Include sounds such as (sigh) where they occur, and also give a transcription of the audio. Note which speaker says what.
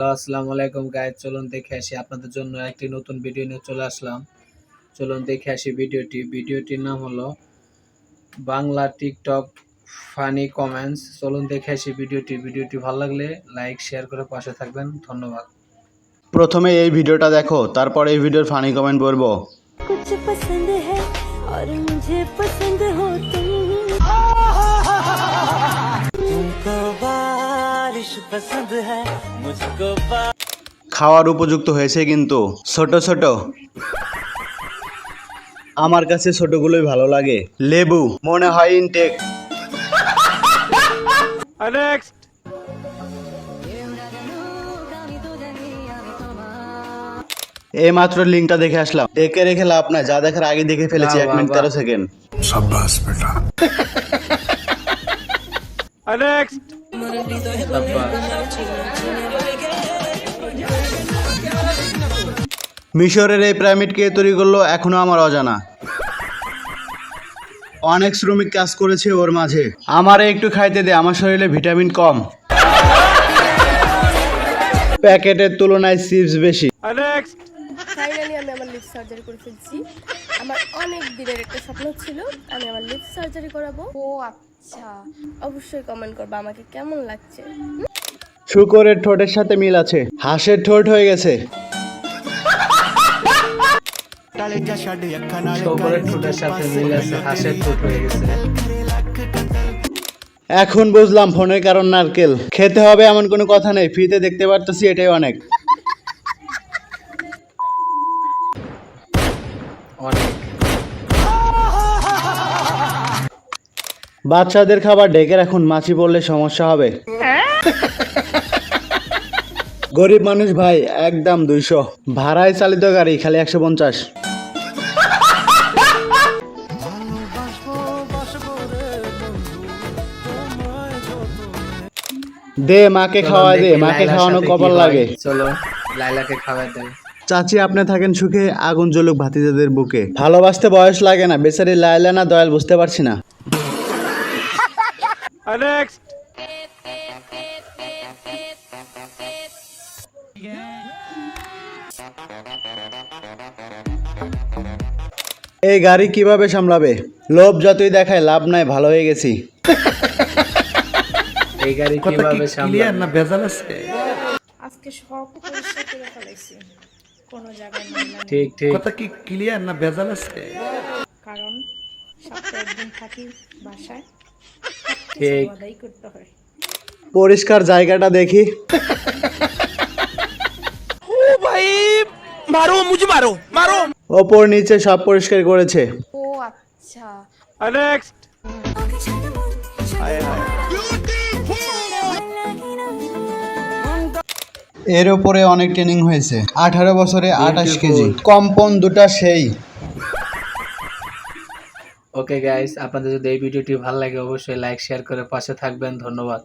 Speaker 1: আসসালামু আলাইকুম গাইজ চলুন দেখে আসি আপনাদের জন্য একটি নতুন ভিডিও নিয়ে চলে আসলাম চলুন দেখে আসি ভিডিওটি ভিডিওটির নাম হলো বাংলা টিকটক ফানি কমেন্টস চলুন দেখে আসি ভিডিওটি ভিডিওটি ভালো লাগলে লাইক শেয়ার করে পাশে থাকবেন ধন্যবাদ
Speaker 2: প্রথমে এই ভিডিওটা দেখো তারপর এই ভিডিওর ফানি কমেন্ট পড়বো
Speaker 3: कुछ पसंद है और मुझे पसंद हो तुम
Speaker 4: बारिश पसंद है मुझको बा-
Speaker 2: খাওয়ার উপযুক্ত হয়েছে কিন্তু ছোট ছোট আমার কাছে ছোটগুলোই ভালো লাগে লেবু মনে হয় ইনটেক (laughs) এই মাত্র লিঙ্কটা দেখে আসলাম দেখে রেখে লাভ নাই যা দেখার আগে দেখে ফেলেছি
Speaker 1: বাহ,
Speaker 2: এক
Speaker 1: বাহ,
Speaker 2: মিনিট
Speaker 1: বাহ।
Speaker 2: তেরো সেকেন্ড (laughs) মিশরের এই পিরামিড কে তৈরি করল এখনও আমার অজানা। অনেক শ্রমিক কাজ করেছে ওর মাঝে। আমারে একটু খাইতে দে, আমার শরীরে ভিটামিন কম। প্যাকেটের তুলনায় চিপস বেশি।
Speaker 5: ফাইনালি আমি আমার লিপ সার্জারি করে ফেলছি। আমার অনেক দিনের একটা স্বপ্ন ছিল আমি আমার লিপ সার্জারি করাবো। ও আচ্ছা। অবশ্যই কমেন্ট করব আমাকে কেমন লাগছে?
Speaker 2: শুকরের ঠোঁটের সাথে মিল আছে। হাঁসের ঠোঁট হয়ে গেছে।
Speaker 1: শকরের ঠোঁটের সাথে মিল আছে হাঁসের ঠোঁট হয়ে গেছে।
Speaker 2: এখন বুঝলাম ফোনের কারণ নারকেল। খেতে হবে এমন কোনো কথা নেই ফ্রিতে দেখতে পারতেছি এটাই অনেক।
Speaker 1: অনেক।
Speaker 2: বাচ্চাদের খাবার ডেকে রাখুন মাছি পড়লে সমস্যা হবে। গরিব মানুষ ভাই একদম দুইশো। ভাড়ায় চালিত গাড়ি খালি একশো পঞ্চাশ। দে মাকে
Speaker 1: চলুন
Speaker 2: খাওয়া দে মাকে খাওয়ানো কপাল লাগে।
Speaker 1: চলো লাইলাকে খাওয়াই দেয়
Speaker 2: চাচি আপনি থাকেন সুখে আগুন জ্বলুক ভাতিজাদের বুকে। ভালোবাসতে বয়স লাগে না বেচারি লাইলা না দয়াল বুঝতে পারছি না। এই গাড়ি কীভাবে সামলাবে? লোভ যতই দেখায় লাভ নাই ভালো হয়ে গেছি।
Speaker 1: এই গাড়ি কীভাবে সামলাবে?
Speaker 6: আজকে সব পরিষ্কার করে ফেলাইছি। কোনো জায়গায়
Speaker 1: ঠিক ঠিক।
Speaker 7: কথা কি ক্লিয়ার না ভেজাল আছে?
Speaker 6: কারণ সপ্তাহে একদিন থাকি বাসায়।
Speaker 1: ঠিক।
Speaker 6: আদায় করতে হয়।
Speaker 2: পরিষ্কার জায়গাটা দেখি। ওপর নিচে সব পরিষ্কার করেছে।
Speaker 5: ও আচ্ছা।
Speaker 2: এর উপরে অনেক ট্রেনিং হয়েছে। আঠারো বছরে আঠাশ কেজি। কম্পন দুটা সেই।
Speaker 1: ওকে গাইস আপনাদের যদি এই ভিডিওটি ভালো লাগে অবশ্যই লাইক শেয়ার করে পাশে থাকবেন। ধন্যবাদ।